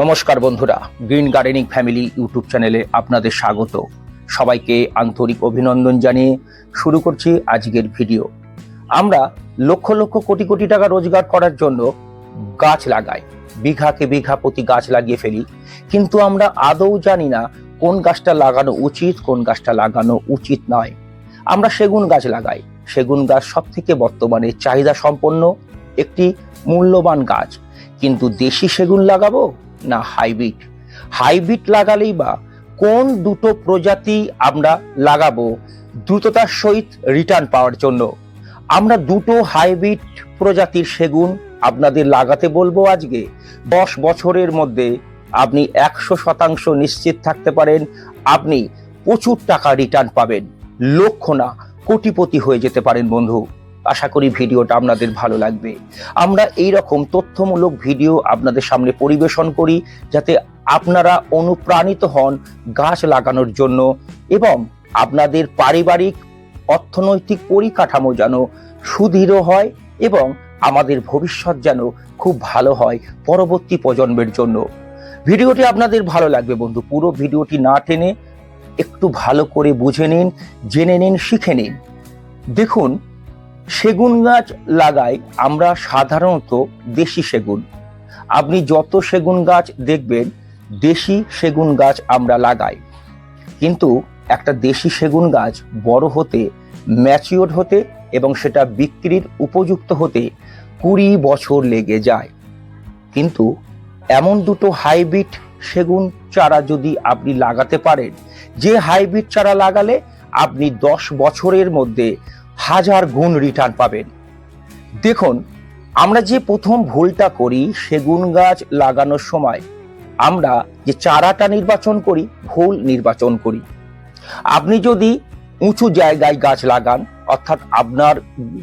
নমস্কার বন্ধুরা, green gardening family YouTube চ্যানেলে আপনাদের স্বাগত। সবাইকে আন্তরিক অভিনন্দন জানিয়ে শুরু করছি আজকের ভিডিও। আমরা লক্ষ লক্ষ কোটি কোটি টাকা রোজগার করার জন্য গাছ লাগাই, বিঘাকে বিঘা প্রতি গাছ লাগিয়ে ফেলি। কিন্তু আমরা আদৌ জানি না কোন গাছটা লাগানো উচিত, কোন গাছটা লাগানো উচিত নয়। আমরা সেগুন গাছ লাগাই। সেগুন গাছ সব থেকে বর্তমানে চাহিদা সম্পন্ন একটি মূল্যবান গাছ। কিন্তু দেশি সেগুন লাগাবো? না হাইব্রিড হাইব্রিড লাগালেই বা কোন দুটো প্রজাতি আমরা লাগাবো দ্রুততার সহিত রিটার্ন পাওয়ার জন্য? আমরা দুটো হাইব্রিড প্রজাতির সেগুন আপনাদের লাগাতে বলব আজকে। দশ বছরের মধ্যে আপনি একশো শতাংশ নিশ্চিত থাকতে পারেন, আপনি প্রচুর টাকা রিটার্ন পাবেন। লক্ষ না, কোটিপতি হয়ে যেতে পারেন বন্ধু। আশা করি ভিডিওটা আপনাদের ভালো লাগবে। আমরা এই রকম তথ্যমূলক ভিডিও আপনাদের সামনে পরিবেশন করি যাতে আপনারা অনুপ্রাণিত হন গাছ লাগানোর জন্য এবং আপনাদের পারিবারিক অর্থনৈতিক পরিকাঠামো যেন সুদৃঢ় হয় এবং আমাদের ভবিষ্যৎ যেন খুব ভালো হয় পরবর্তী প্রজন্মের জন্য। ভিডিওটি আপনাদের ভালো লাগবে বন্ধু, পুরো ভিডিওটি না টেনে একটু ভালো করে বুঝে নিন, জেনে নিন, শিখে নিন। দেখুন সেগুন গাছ লাগাই আমরা সাধারণত দেশি সেগুন। আপনি যত সেগুন গাছ দেখবেন, দেশি সেগুন গাছ আমরা লাগাই। কিন্তু একটা দেশি সেগুন গাছ বড় হতে ম্যাচিওর হতে এবং সেটা বিক্রির উপযুক্ত হতে কুড়ি বছর লেগে যায়। কিন্তু এমন দুটো হাইব্রিড সেগুন চারা যদি আপনি লাগাতে পারেন, যে হাইব্রিড চারা লাগালে আপনি দশ বছরের মধ্যে হাজার গুণ রিটার্ন পাবেন। দেখুন, আমরা যে প্রথম ভুলটা করি সেগুন গাছ লাগানোর সময় আমরা যে চারাটা নির্বাচন করি ভুল নির্বাচন করি। আপনি যদি উঁচু জায়গায় গাছ লাগান, অর্থাৎ আপনার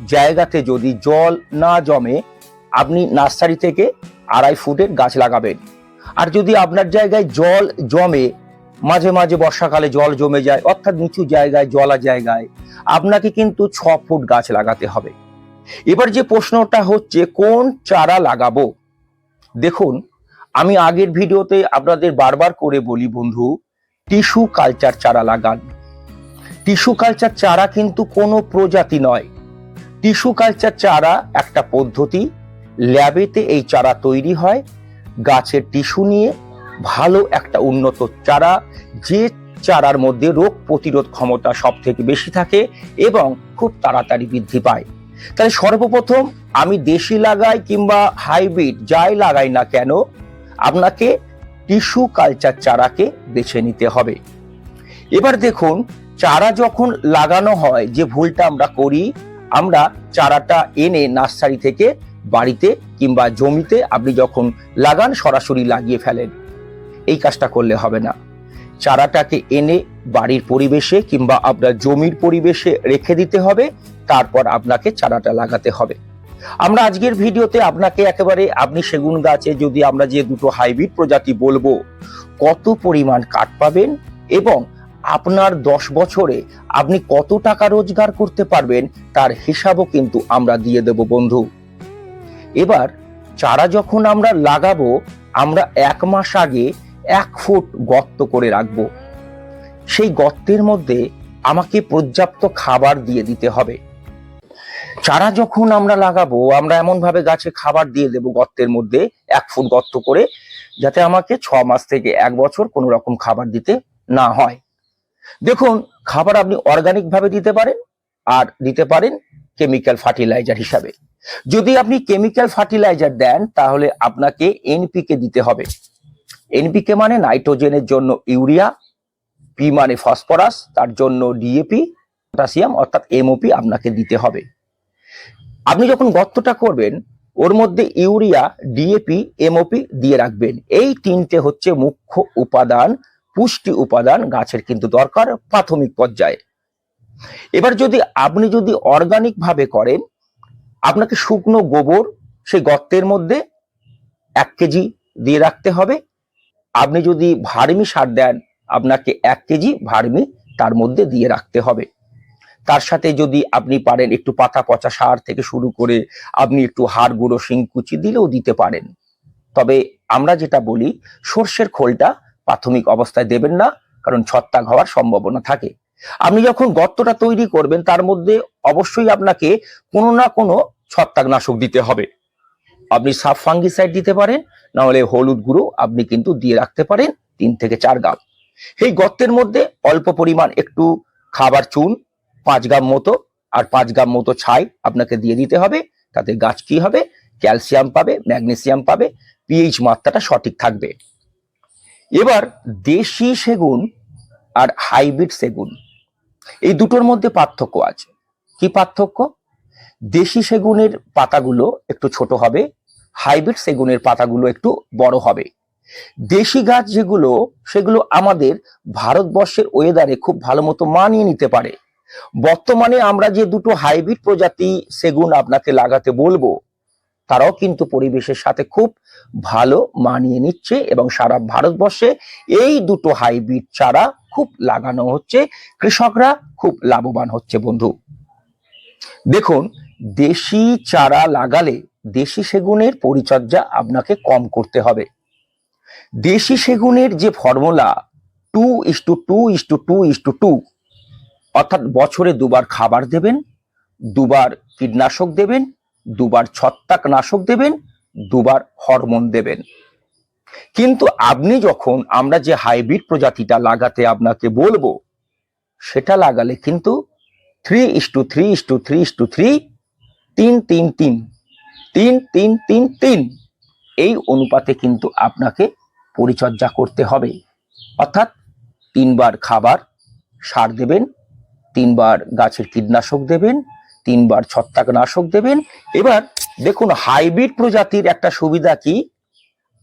জায়গাতে যদি জল না জমে, আপনি নার্সারি থেকে আড়াই ফুটের গাছ লাগাবেন। আর যদি আপনার জায়গায় জল জমে মাঝে মাঝে বর্ষাকালে জল জমে যায়, অর্থাৎ নিচু জায়গায়, জলা জায়গায়। আপনাকে কিন্তু ছ ফুট গাছ লাগাতে হবে। এবার যে প্রশ্নটা হচ্ছে, কোন চারা লাগাবো? দেখুন, আমি আগের ভিডিওতে আপনাদের বারবার করে বলি বন্ধু, টিস্যু কালচার চারা লাগান। টিস্যু কালচার চারা কিন্তু কোনো প্রজাতি নয়। টিস্যু কালচার চারা একটা পদ্ধতি, ল্যাবেতে এই চারা তৈরি হয়, গাছের টিস্যু নিয়ে ভালো একটা উন্নত চারা, যে চারার মধ্যে রোগ প্রতিরোধ ক্ষমতা সব থেকে বেশি থাকে এবং খুব তাড়াতাড়ি বৃদ্ধি পায়। তাহলে সর্বপ্রথম আমি দেশি লাগাই কিংবা হাইব্রিড যাই লাগাই না কেন, আপনাকে টিস্যু কালচার চারাকে বেছে নিতে হবে। এবার দেখুন, চারা যখন লাগানো হয়, যে ভুলটা আমরা করি, আমরা চারাটা এনে নার্সারি থেকে বাড়িতে কিংবা জমিতে আপনি যখন লাগান, সরাসরি লাগিয়ে ফেলেন। এই কাজটা করলে হবে না। চারাটাকে এনে বাড়ির পরিবেশে কিংবা আপনার জমির পরিবেশে রেখে দিতে হবে, তারপর আপনাকে চারাটা লাগাতে হবে। আমরা আজকের ভিডিওতে আপনাকে একেবারে আপনি সেগুন গাছে যদি আমরা যে দুটো হাইব্রিড প্রজাতি বলব, কত পরিমাণ কাঠ পাবেন এবং আপনার দশ বছরে আপনি কত টাকা রোজগার করতে পারবেন, তার হিসাবও কিন্তু আমরা দিয়ে দেব বন্ধু। এবার চারা যখন আমরা লাগাবো, আমরা এক মাস আগে এক ফুট গর্ত করে রাখব। সেই গর্তের মধ্যে আমাকে পর্যাপ্ত খাবার দিয়ে দিতে হবে। চারা যখন আমরা লাগাবো, আমরা এমন ভাবে গাছে খাবার দিয়ে দেব গর্তের মধ্যে এক ফুট গর্ত করে, যাতে আমাকে ছ মাস থেকে এক বছর কোনো রকম খাবার দিতে না হয়। দেখুন, খাবার আপনি অর্গানিক ভাবে দিতে পারেন আর দিতে পারেন কেমিক্যাল ফার্টিলাইজার হিসাবে। যদি আপনি কেমিক্যাল ফার্টিলাইজার দেন, তাহলে আপনাকে এনপিকে দিতে হবে। এনপিকে মানে নাইট্রোজেনের জন্য ইউরিয়া পি মানে ফসফরাস, তার জন্য ডিএপি পটাশিয়াম, অর্থাৎ এমওপি আপনাকে দিতে হবে। আপনি যখন গর্তটা করবেন, ওর মধ্যে ইউরিয়া ডিএপি এমওপি দিয়ে রাখবেন। এই তিনটে হচ্ছে মুখ্য উপাদান, পুষ্টি উপাদান গাছের কিন্তু দরকার প্রাথমিক পর্যায়ে। এবার যদি আপনি যদি অর্গানিক ভাবে করেন, আপনাকে শুকনো গোবর সেই গর্তের মধ্যে এক কেজি দিয়ে রাখতে হবে। আপনি যদি ভার্মি সার দেন, আপনাকে এক কেজি ভার্মি তার মধ্যে দিয়ে রাখতে হবে। তার সাথে যদি আপনি পারেন একটু পাতা পচা সার থেকে শুরু করে আপনি একটু হাড় গুঁড়ো, শিংকুচি দিলেও দিতে পারেন। তবে আমরা যেটা বলি, সর্ষের খোলটা প্রাথমিক অবস্থায় দেবেন না, কারণ ছত্রাক হওয়ার সম্ভাবনা থাকে। আপনি যখন গর্তটা তৈরি করবেন, তার মধ্যে অবশ্যই আপনাকে কোনো না কোনো ছত্রাকনাশক দিতে হবে। আপনি সাব ফাঙ্গিসাইড দিতে পারেন না হলে হলুদ গুঁড়ো আপনি কিন্তু দিয়ে রাখতে পারেন তিন থেকে চার গ্রাম এই গর্তের মধ্যে অল্প পরিমাণ একটু খাবার চুন, পাঁচ গ্রাম মতো, আর পাঁচ গ্রাম মতো ছাই আপনাকে দিয়ে দিতে হবে। তাতে গাছ কি হবে? ক্যালসিয়াম পাবে, ম্যাগনেসিয়াম পাবে পিএইচ মাত্রাটা সঠিক থাকবে। এবার দেশি সেগুন আর হাইব্রিড সেগুন, এই দুটোর মধ্যে পার্থক্য আছে। কি পার্থক্য? দেশি সেগুনের পাতাগুলো একটু ছোট হবে হাইব্রিড সেগুনের পাতাগুলো একটু বড় হবে। দেশি গাছ যেগুলো, সেগুলো আমাদের ভারতবর্ষের ওয়েদারে খুব ভালো মতো মানিয়ে নিতে পারে। বর্তমানে আমরা যে দুটো হাইব্রিড প্রজাতি সেগুন আপনাকে লাগাতে বলব, তারাও কিন্তু পরিবেশের সাথে খুব ভালো মানিয়ে নিচ্ছে এবং সারা ভারতবর্ষে এই দুটো হাইব্রিড চারা খুব লাগানো হচ্ছে, কৃষকরা খুব লাভবান হচ্ছে বন্ধু। দেখুন, দেশি চারা লাগালে দেশি সেগুনের পরিচর্যা আপনাকে কম করতে হবে। দেশি সেগুনের যে formula two is two two is two two is two two অর্থাৎ বছরে দুবার খাবার দেবেন, দুবার কীটনাশক দেবেন, দুবার ছত্রাক নাশক দেবেন, দুবার হরমোন দেবেন। কিন্তু আপনি যখন আমরা যে হাইব্রিড প্রজাতিটা লাগাতে আপনাকে বলব, সেটা লাগালে কিন্তু three is two three is two three is two three তিন তিন তিন তিন তিন তিন তিন। এই অনুপাতে কিন্তু আপনাকে পরিচর্যা করতে হবে। অর্থাৎ তিনবার খাবার সার দেবেন, তিনবার গাছের কীটনাশক দেবেন, তিনবার ছত্রাকনাশক দেবেন। এবার দেখুন, হাইব্রিড প্রজাতির একটা সুবিধা কি?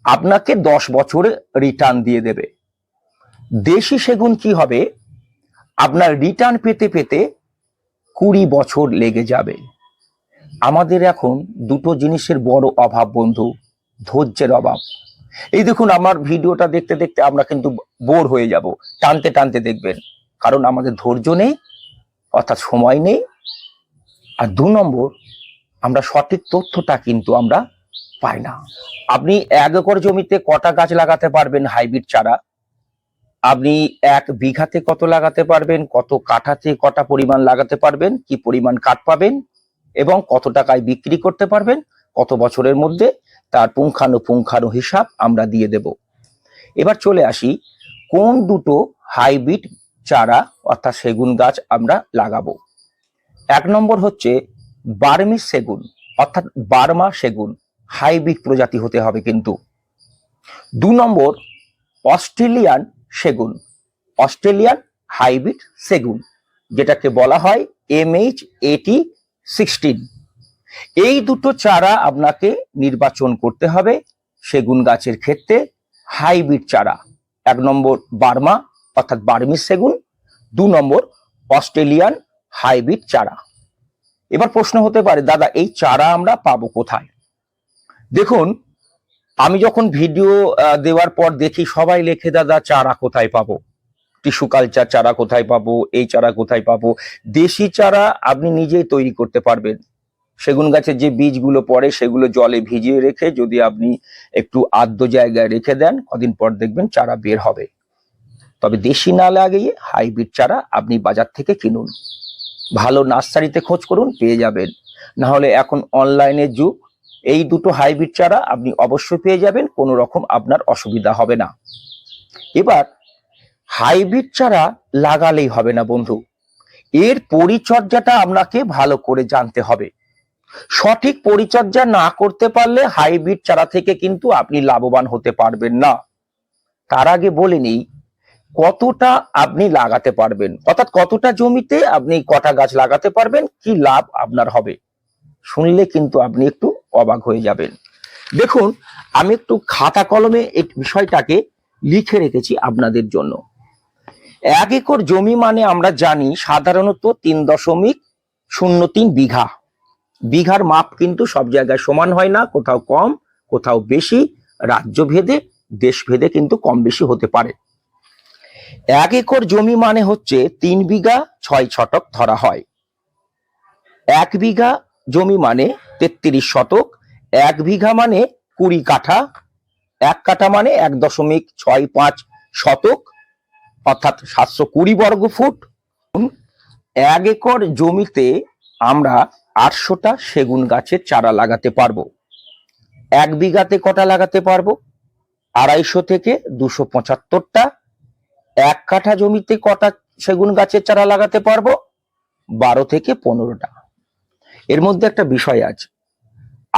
আপনাকে দশ বছরে রিটার্ন দিয়ে দেবে। দেশি সেগুন কি হবে? আপনার রিটার্ন পেতে পেতে কুড়ি বছর লেগে যাবে। আমাদের এখন দুটো জিনিসের বড় অভাব বন্ধু, ধৈর্যের অভাব। এই দেখুন, আমার ভিডিওটা দেখতে দেখতে আমরা কিন্তু বোর হয়ে যাব। টানতে টানতে দেখবেন, কারণ আমাদের ধৈর্য নেই, অর্থাৎ সময় নেই। আর দু নম্বর, আমরা সঠিক তথ্যটা কিন্তু আমরা পাই না। আপনি এক একর জমিতে কটা গাছ লাগাতে পারবেন হাইব্রিড চারা? আপনি এক বিঘাতে কত লাগাতে পারবেন? কত কাঠাতে কটা পরিমাণ লাগাতে পারবেন? কি পরিমাণ কাঠ পাবেন? এবং কত টাকায় বিক্রি করতে পারবেন, কত বছরের মধ্যে তার পুঙ্খানুপুঙ্খানু হিসাব আমরা দিয়ে দেব। এবার চলে আসি, কোন দুটো হাইব্রিড চারা অর্থাৎ সেগুন গাছ আমরা লাগাবো? এক নম্বর হচ্ছে বার্মিস সেগুন, অর্থাৎ বার্মা সেগুন, হাইব্রিড প্রজাতি হতে হবে কিন্তু। দু নম্বর অস্ট্রেলিয়ান সেগুন, অস্ট্রেলিয়ান হাইব্রিড সেগুন, যেটাকে বলা হয় এমএইচ এটি সিক্সটিন এই দুটো চারা আপনাকে নির্বাচন করতে হবে সেগুন গাছের ক্ষেত্রে হাইব্রিড চারা, এক নম্বর বার্মা, অর্থাৎ বার্মিস সেগুন, দু নম্বর অস্ট্রেলিয়ান হাইব্রিড চারা। এবার প্রশ্ন হতে পারে, দাদা, এই চারা আমরা পাবো কোথায়? দেখুন, আমি যখন ভিডিও দেওয়ার পর দেখি সবাই লেখে, দাদা, চারা কোথায় পাবো? টিস্যু কালচার চারা কোথায় পাবো, এই চারা কোথায় পাবো, দেশি চারা আপনি নিজেই তৈরি করতে পারবেন। সেগুন গাছের যে বীজগুলো পড়ে সেগুলো জলে ভিজিয়ে রেখে যদি আপনি একটু আর্দ্র জায়গায় রেখে দেন, কদিন পর দেখবেন চারা বের হবে। তবে দেশি না লাগিয়ে হাইব্রিড চারা আপনি বাজার থেকে কিনুন। ভালো নার্সারিতে খোঁজ করুন, পেয়ে যাবেন। না হলে এখন অনলাইনের যুগ, এই দুটো হাইব্রিড চারা আপনি অবশ্যই পেয়ে যাবেন, কোনো রকম আপনার অসুবিধা হবে না। এবার হাইব্রিড চারা লাগালেই হবে না বন্ধু। এর পরিচর্যাটা আপনাকে ভালো করে জানতে হবে। সঠিক পরিচর্যা না করতে পারলে হাইব্রিড চারা থেকে কিন্তু আপনি লাভবান হতে পারবেন না। তার আগে বলে নিই, কতটা আপনি লাগাতে পারবেন? অর্থাৎ কতটা জমিতে আপনি কটা গাছ লাগাতে পারবেন? কি লাভ আপনার হবে? শুনলে কিন্তু আপনি একটু অবাক হয়ে যাবেন। দেখুন, আমি একটু খাতা কলমে এই বিষয়টাকে লিখে রেখেছি আপনাদের জন্য। এক একর জমি মানে আমরা জানি সাধারণত তিন দশমিক শূন্য তিন বিঘা। বিঘার মাপ কিন্তু সব জায়গায় সমান হয় না, কোথাও কম, কোথাও বেশি রাজ্য ভেদে দেশ ভেদে কিন্তু কম বেশি হতে পারে। এক একর জমি মানে হচ্ছে তিন বিঘা ছয় ছটক ধরা হয়। এক বিঘা জমি মানে তেত্রিশ শতক, এক বিঘা মানে কুড়ি কাঠা, এক কাঠা মানে এক দশমিক ছয় পাঁচ শতক অর্থাৎ সাতশো কুড়ি বর্গ ফুট। এক একর জমিতে আমরা আটশোটা সেগুন গাছের চারা লাগাতে পারব। এক বিঘাতে কটা লাগাতে পারব? আড়াইশো থেকে দুশো পঁচাত্তরটা। এক কাঠা জমিতে কটা সেগুন গাছের চারা লাগাতে পারব? বারো থেকে পনেরোটা। এর মধ্যে একটা বিষয় আছে।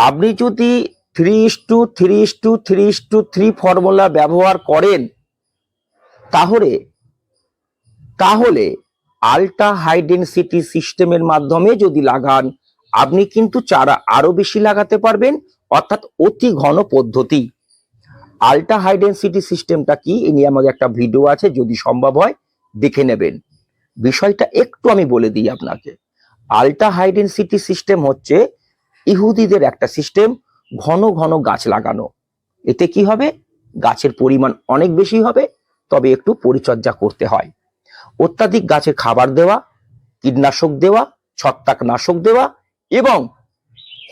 আপনি যদি three is two three is two three is two three formula ব্যবহার করেন, তাহলে তাহলে আল্ট্রা হাই ডেন্সিটি সিস্টেমের মাধ্যমে যদি লাগান, আপনি কিন্তু চারা আরও বেশি লাগাতে পারবেন, অর্থাৎ অতি ঘন পদ্ধতি। আল্ট্রা হাই ডেন্সিটি সিস্টেমটা কি? এ নিয়ে আমাদের একটা ভিডিও আছে, যদি সম্ভব হয়, দেখে নেবেন। বিষয়টা একটু আমি বলে দিই আপনাকে। আল্ট্রা হাই ডেন্সিটি সিস্টেম হচ্ছে ইহুদিদের একটা সিস্টেম ঘন ঘন গাছ লাগানো। এতে কি হবে? গাছের পরিমাণ অনেক বেশি হবে, তবে একটু পরিচর্যা করতে হয়। অত্যাধিক গাছে খাবার দেওয়া কীটনাশক দেওয়া ছত্রাকনাশক দেওয়া এবং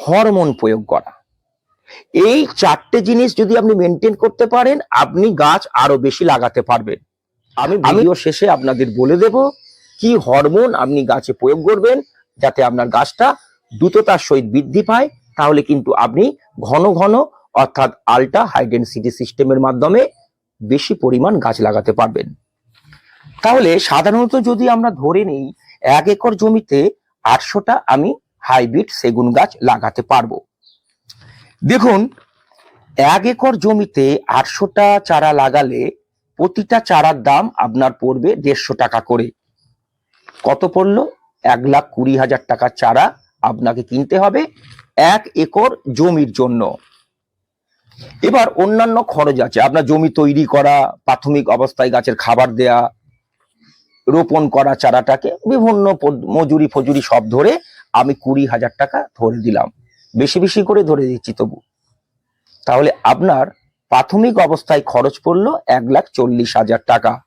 হরমোন প্রয়োগ করা। এই চারটে জিনিস যদি আপনি মেনটেন করতে পারেন আপনি গাছ আরও বেশি লাগাতে পারবেন। আমি ভিডিও শেষে আপনাদের বলে দেব কি হরমোন আপনি গাছে প্রয়োগ করবেন যাতে আপনার গাছটা দ্রুততার সহিত বৃদ্ধি পায়। তাহলে কিন্তু আপনি ঘন ঘন অর্থাৎ আল্ট্রা হাই ডেন্সিটি সিস্টেমের মাধ্যমে বেশি পরিমাণ গাছ লাগাতে পারবেন। তাহলে সাধারণত যদি আমরা ধরে নিই, এক একর জমিতে আটশোটা আমি হাইব্রিড সেগুন গাছ লাগাতে পারব। দেখুন, এক একর জমিতে আটশোটা চারা লাগালে প্রতিটা চারার দাম আপনার পড়বে দেড়শো টাকা করে। কত পড়ল? এক লাখ কুড়ি হাজার টাকার চারা আপনাকে কিনতে হবে এক একর জমির জন্য। এবার অন্যান্য খরচ আছে। আপনার জমি তৈরি করা, প্রাথমিক অবস্থায় গাছের খাবার দেয়া রোপণ করা চারাটাকে বিভিন্ন মজুরি ফজুরি সব ধরে আমি কুড়ি হাজার টাকা ধরে দিলাম। বেশি বেশি করে ধরে দিচ্ছি তবু। তাহলে আপনার প্রাথমিক অবস্থায় খরচ পড়ল এক লাখ চল্লিশ হাজার টাকা।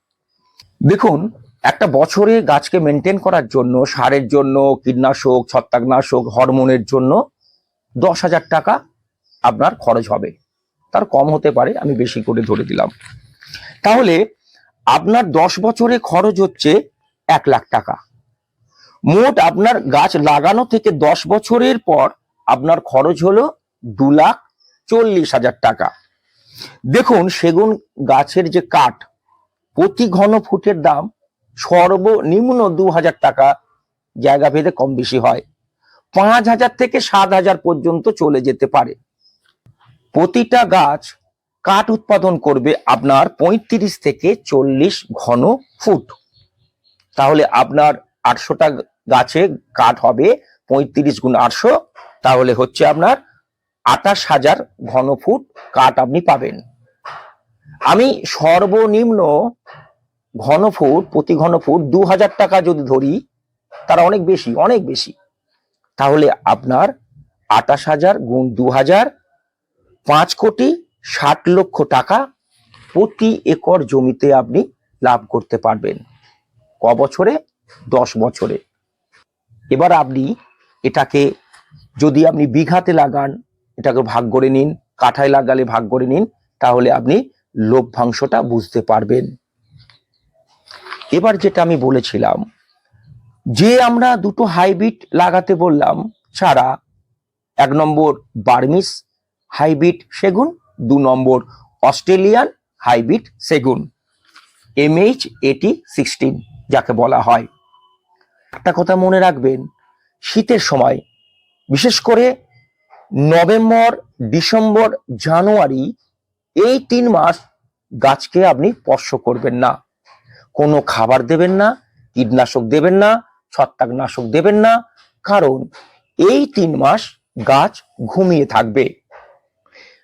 দেখুন, একটা বছরে গাছকে মেনটেন করার জন্য, সারের জন্য, কীটনাশক, ছত্রাকনাশক, হরমোনের জন্য দশ হাজার টাকা আপনার খরচ হবে। তার কম হতে পারে, আমি বেশি করে ধরে দিলাম। তাহলে আপনার দশ বছরে খরচ হচ্ছে এক লাখ টাকা। মোট আপনার গাছ লাগানো থেকে দশ বছরের পর আপনার খরচ হলো দু লাখ চল্লিশ হাজার টাকা। দেখুন, সেগুন গাছের যে কাঠ, প্রতি ঘন ফুটের দাম সর্বনিম্ন দু হাজার টাকা, জায়গা ভেদে কম বেশি হয়। পাঁচ হাজার থেকে সাত হাজার পর্যন্ত চলে যেতে পারে। প্রতিটা গাছ কাঠ উৎপাদন করবে আপনার পঁয়ত্রিশ থেকে চল্লিশ ঘন ফুট। তাহলে আপনার আটশোটা গাছে কাঠ হবে পঁয়ত্রিশ গুণ আটশো, তাহলে হচ্ছে আপনার আঠাশ হাজার ঘন ফুট কাঠ আপনি পাবেন। আমি সর্বনিম্ন ঘন ফুট, প্রতি ঘন ফুট দু হাজার টাকা যদি ধরি, তারা অনেক বেশি অনেক বেশি। তাহলে আপনার আঠাশ হাজার গুণ দু হাজার পাঁচ কোটি ষাট লক্ষ টাকা প্রতি একর জমিতে আপনি লাভ করতে পারবেন। ক বছরে? দশ বছরে। এবার আপনি এটাকে যদি আপনি বিঘাতে লাগান, এটাকে ভাগ করে নিন, কাঠায় লাগালে ভাগ করে নিন, তাহলে আপনি লভ্যাংশটা বুঝতে পারবেন। এবার যেটা আমি বলেছিলাম, যে আমরা দুটো হাইব্রিড লাগাতে বললাম, ছাড়া এক নম্বর বার্মিস হাইব্রিড সেগুন দু নম্বর, অস্ট্রেলিয়ান হাইব্রিড সেগুন এমএইচ এটি সিক্সটিন যাকে বলা হয়। একটা কথা মনে রাখবেন, শীতের সময়, বিশেষ করে নভেম্বর, ডিসেম্বর, জানুয়ারি, এই তিন মাস গাছকে আপনি স্পর্শ করবেন না। কোনো খাবার দেবেন না, কীটনাশক দেবেন না, ছত্রাকনাশক দেবেন না, কারণ এই তিন মাস গাছ ঘুমিয়ে থাকবে।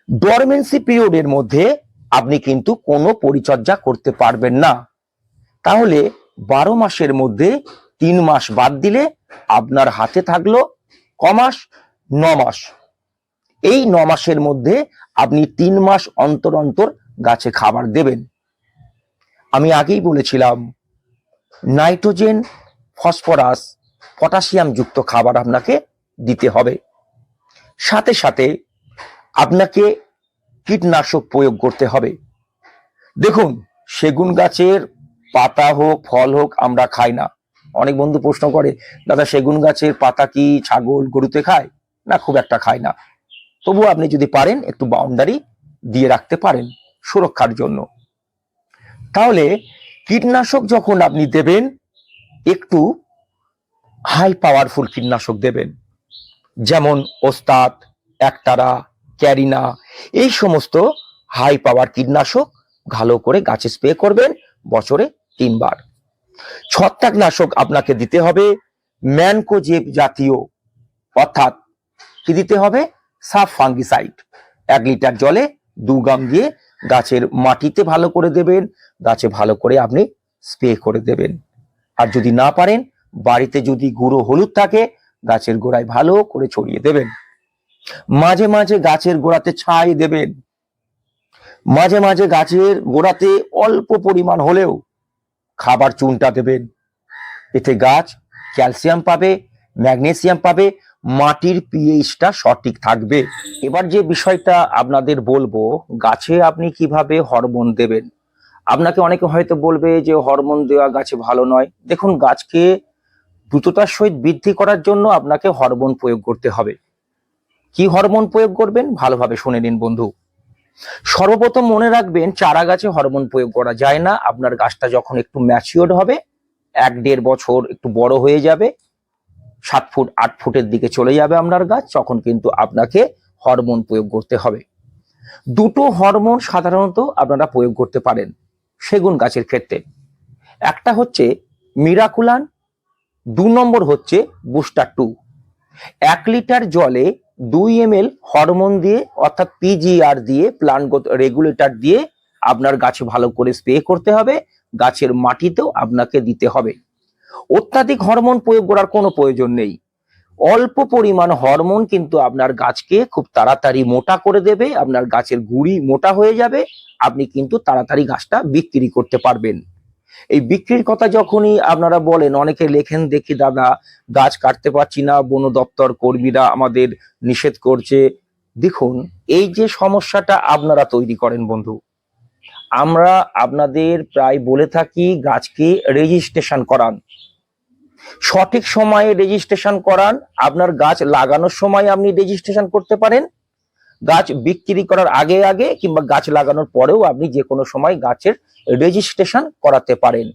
ডরমেন্সি পিরিয়ডের মধ্যে আপনি কিন্তু কোনো পরিচর্যা করতে পারবেন না। তাহলে বারো মাসের মধ্যে তিন মাস বাদ দিলে আপনার হাতে থাকল কমাস ন মাস। এই ন মাসের মধ্যে আপনি তিন মাস অন্তর অন্তর গাছে খাবার দেবেন। আমি আগেই বলেছিলাম, নাইট্রোজেন, ফসফরাস, পটাশিয়াম যুক্ত খাবার আপনাকে দিতে হবে। সাথে সাথে আপনাকে কীটনাশক প্রয়োগ করতে হবে। দেখুন, সেগুন গাছের পাতা হোক, ফল হোক, আমরা খাই না। অনেক বন্ধু প্রশ্ন করে, দাদা, সেগুন গাছের পাতা কি ছাগল গরুতে খায়? না, খুব একটা খায় না। তবু আপনি যদি পারেন, একটু বাউন্ডারি দিয়ে রাখতে পারেন সুরক্ষার জন্য। তাহলে কীটনাশক যখন আপনি দেবেন, একটু হাই পাওয়ারফুল কীটনাশক দেবেন। যেমন ওস্তাদ, একতারা ক্যারিনা। এই সমস্ত হাই পাওয়ার কীটনাশক ভালো করে গাছে স্প্রে করবেন বছরে তিনবার। ছত্রাকনাশক আপনাকে দিতে হবে, ম্যানকোজেব জাতীয়, অর্থাৎ কি দিতে হবে? সাফ ফাঙ্গিসাইড এক লিটার জলে দু গ্রাম দিয়ে গাছের মাটিতে ভালো করে দেবেন, গাছে ভালো করে আপনি স্প্রে করে দেবেন। আর যদি না পারেন, বাড়িতে যদি গুঁড়ো হলুদ থাকে, গাছের গোড়ায় ভালো করে ছড়িয়ে দেবেন। মাঝে মাঝে গাছের গোড়াতে ছাই দেবেন। মাঝে মাঝে গাছের গোড়াতে অল্প পরিমাণ হলেও খাবার চুনটা দেবেন। এতে গাছ ক্যালসিয়াম পাবে, ম্যাগনেসিয়াম পাবে, মাটির পিএইচটা সঠিক থাকবে। এবার যে বিষয়টা আপনাদের বলব, গাছে আপনি কীভাবে হরমোন দেবেন? আপনাকে অনেকে হয়তো বলবে যে হরমোন দেওয়া গাছে ভালো নয়। দেখুন, গাছকে দ্রুততার সহিত বৃদ্ধি করার জন্য আপনাকে হরমোন প্রয়োগ করতে হবে। কি হরমোন প্রয়োগ করবেন? ভালোভাবে শুনে নিন বন্ধু। সর্বপ্রথম মনে রাখবেন চারা গাছে হরমোন প্রয়োগ করা যায় না। আপনার গাছটা যখন একটু ম্যাচিওর হবে, এক দেড় বছর একটু বড় হয়ে যাবে, সাত ফুট, আট ফুটের দিকে চলে যাবে আপনার গাছ, তখন কিন্তু আপনাকে হরমোন প্রয়োগ করতে হবে। দুটো হরমোন সাধারণত আপনারা প্রয়োগ করতে পারেন সেগুন গাছের ক্ষেত্রে। একটা হচ্ছে মিরাকুলান দু নম্বর হচ্ছে বুস্টার টু এক লিটার জলে দুই এম এল হরমোন দিয়ে, অর্থাৎ পিজিআর দিয়ে প্লান্ট রেগুলেটর দিয়ে আপনার গাছে ভালো করে স্প্রে করতে হবে। গাছের মাটিতেও আপনাকে দিতে হবে। অত্যাধিক হরমোন প্রয়োগ করার কোনো প্রয়োজন নেই। অল্প পরিমাণ হরমোন কিন্তু আপনার গাছকে খুব তাড়াতাড়ি মোটা করে দেবে, আপনার গাছের গুড়ি মোটা হয়ে যাবে, আপনি কিন্তু তাড়াতাড়ি গাছটা বিক্রি করতে পারবেন। এই বিক্রির কথা যখনই আপনারা বলেন, অনেকে লেখেন, দেখি দাদা, গাছ কাটতে পারছি না, বন দপ্তর কর্মীরা আমাদের নিষেধ করছে। দেখুন, এই যে সমস্যাটা আপনারা তৈরি করেন বন্ধু, আমরা আপনাদের প্রায় বলে থাকি, গাছকে রেজিস্ট্রেশন করান। সঠিক সময়ে রেজিস্ট্রেশন করান, আপনার গাছ লাগানোর সময় আপনি রেজিস্ট্রেশন করতে পারেন গাছ বিক্রি করার আগে আগে কিংবা গাছ লাগানোর পরেও আপনি যে কোনো সময় গাছের রেজিস্ট্রেশন করাতে পারেন।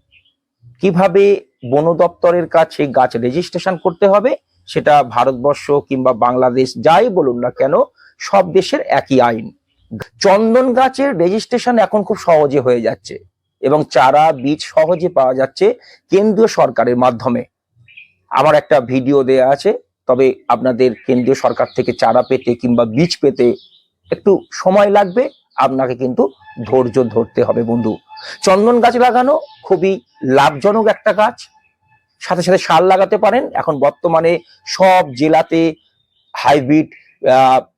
কীভাবে বন দপ্তরের কাছে গাছ রেজিস্ট্রেশন করতে হবে সেটা ভারতবর্ষ কিংবা বাংলাদেশ যাই বলুন না কেন, সব দেশের একই আইন। চন্দন গাছের রেজিস্ট্রেশন এখন খুব সহজে হয়ে যাচ্ছে এবং চারা, বীজ সহজে পাওয়া যাচ্ছে কেন্দ্রীয় সরকারের মাধ্যমে। আমার একটা ভিডিও দেয়া আছে তবে আপনাদের কেন্দ্রীয় সরকার থেকে চারা পেতে কিংবা বীজ পেতে একটু সময় লাগবে, আপনাকে কিন্তু ধৈর্য ধরতে হবে বন্ধু। চন্দন গাছ লাগানো খুবই লাভজনক একটা গাছ। সাথে সাথে শাল লাগাতে পারেন। এখন বর্তমানে সব জেলাতে হাইব্রিড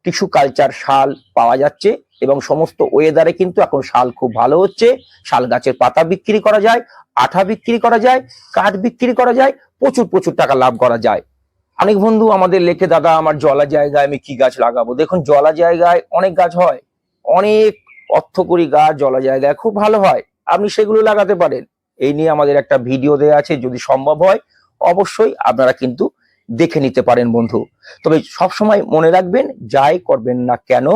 টিস্যু কালচার শাল পাওয়া যাচ্ছে এবং সমস্ত ওয়েদারে কিন্তু এখন শাল খুব ভালো হচ্ছে। শাল গাছের পাতা বিক্রি করা যায়, আঠা বিক্রি করা যায়, কাঠ বিক্রি করা যায়, প্রচুর প্রচুর টাকা লাভ করা যায়। অনেক বন্ধু আমাদের লেখে, দাদা, আমার জলা জায়গায় আমি কি গাছ লাগাবো? দেখুন, জলা জায়গায় অনেক গাছ হয়। অনেক অর্থকরী গাছ জলা জায়গায় খুব ভালো হয়। আপনি সেগুলো লাগাতে পারেন। এই নিয়ে আমাদের একটা ভিডিও দেওয়া আছে, যদি সম্ভব হয়, অবশ্যই আপনারা কিন্তু দেখে নিতে পারেন, বন্ধু। তবে সবসময় মনে রাখবেন, যাই করবেন না কেন,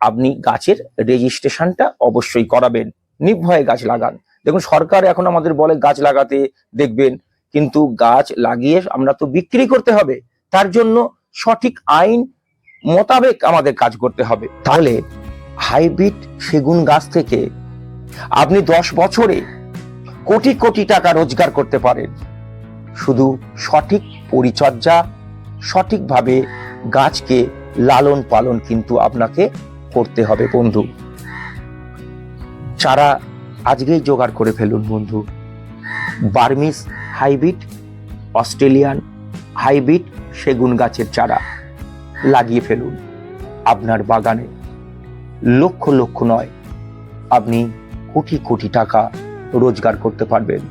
আপনি গাছের রেজিস্ট্রেশনটা অবশ্যই করাবেন। নির্ভয়ে গাছ লাগান। দেখুন, সরকার এখন আমাদের বলে, গাছ লাগাতে দেখবেন কিন্তু গাছ লাগিয়ে আমরা তো বিক্রি করতে হবে। তার জন্য সঠিক আইন মোতাবেক আমাদের কাজ করতে হবে। তাহলে হাইব্রিড সেগুন গাছ থেকে আপনি দশ বছরে কোটি কোটি টাকা রোজগার করতে পারেন। শুধু সঠিক পরিচর্যা, সঠিকভাবে গাছকে লালন পালন কিন্তু আপনাকে করতে হবে বন্ধু। চারা আজকেই জোগাড় করে ফেলুন বন্ধু। বার্মিস হাইব্রিড, অস্ট্রেলিয়ান, হাইব্রিড সেগুন গাছের চারা লাগিয়ে ফেলুন আপনার বাগানে। লক্ষ লক্ষ নয়, আপনি কোটি কোটি টাকা রোজগার করতে পারবেন।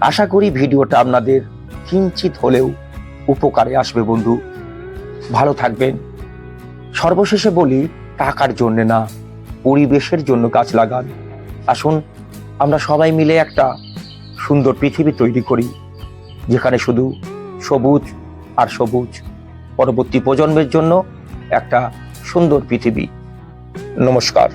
আশা করি ভিডিওটা আপনাদের কিঞ্চিত হলেও উপকারে আসবে বন্ধু। ভালো থাকবেন। সর্বশেষে বলি, টাকার জন্যে না, পরিবেশের জন্য গাছ লাগান। আসুন, আমরা সবাই মিলে একটা সুন্দর পৃথিবী তৈরি করি, যেখানে শুধু সবুজ আর সবুজ পরবর্তী প্রজন্মের জন্য একটা সুন্দর পৃথিবী। নমস্কার।